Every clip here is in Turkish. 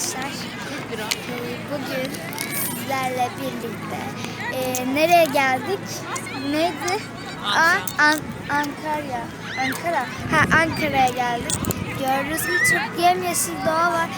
arkadaşlar. Bugün sizlerle birlikte ee, nereye geldik? Neydi? Aa, An Ankara. Ankara. Ha Ankara'ya geldik. Gördünüz mü çok yemyeşil doğa var.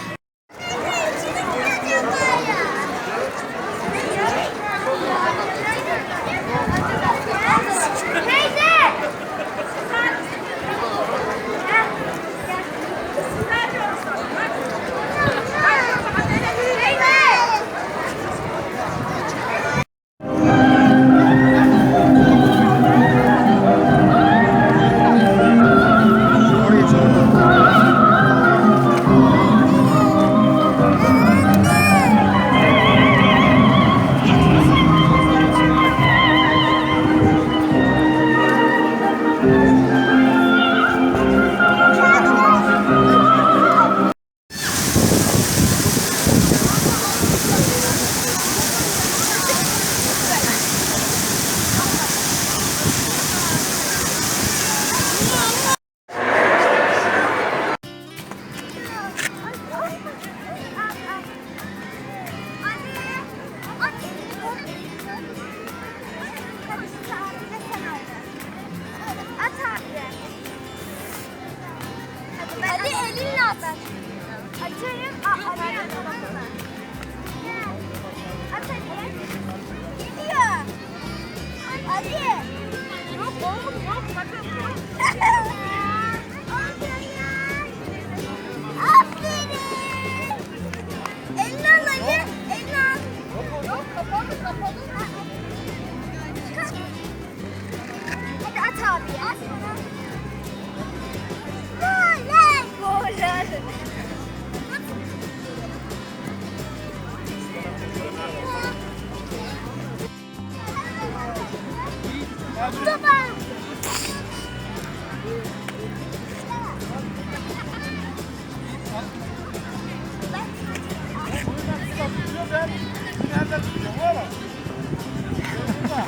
At. Atıyorum. Atıyorum. At hadi. Gidiyor. Hadi. Yok oğlum yok sakın. Kapalı kapalı. Hadi at abi. At. Mustafa. Nerede tutuyorsun oğlum? Burada.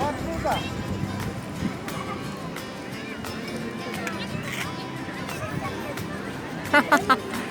Bak burada. Hadi mısırımızı alalım.